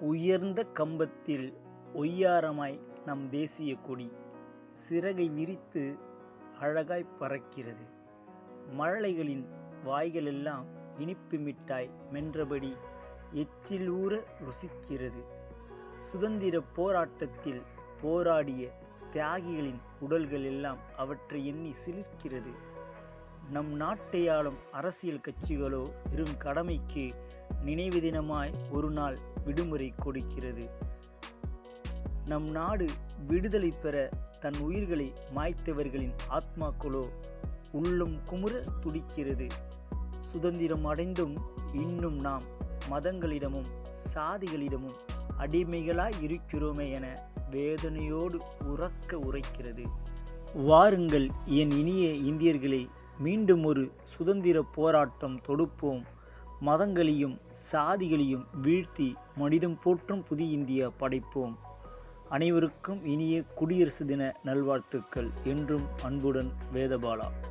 உயர்ந்த கம்பத்தில் ஒய்யாரமாய் நம் தேசிய கொடி சிறகை விரித்து அழகாய் பறக்கிறது. மழலைகளின் வாய்களெல்லாம் இனிப்பு மிட்டாய் மென்றபடி எச்சில் ஊற ருசிக்கிறது. சுதந்திர போராட்டத்தில் போராடிய தியாகிகளின் உடல்கள் எல்லாம் அவற்றை எண்ணி சிலிர்க்கிறது. நம் நாட்டை ஆளும் அரசியல் கட்சிகளோ வெறும் கடமைக்கு நினைவு தினமாய் ஒரு நாள் விடுமுறை கொடுக்கிறது. நம் நாடு விடுதலை பெற தன் உயிர்களை மாய்த்தவர்களின் ஆத்மாக்களோ உள்ளம் குமுற துடிக்கிறது. சுதந்திரம் அடைந்தும் இன்னும் நாம் மதங்களிடமும் சாதிகளிடமும் அடிமைகளாய் இருக்கிறோமே என வேதனையோடு உறக்க உரைக்கிறது. வாருங்கள் என் இனிய இந்தியர்களே மீண்டும் ஒரு சுதந்திர போராட்டம் தொடுப்போம். மதங்களையும் சாதிகளையும் வீழ்த்தி மனிதம் போற்றும் புதிய இந்தியா படைப்போம். அனைவருக்கும் இனிய குடியரசு தின நல்வாழ்த்துக்கள். என்றும் அன்புடன் வேதபாலா.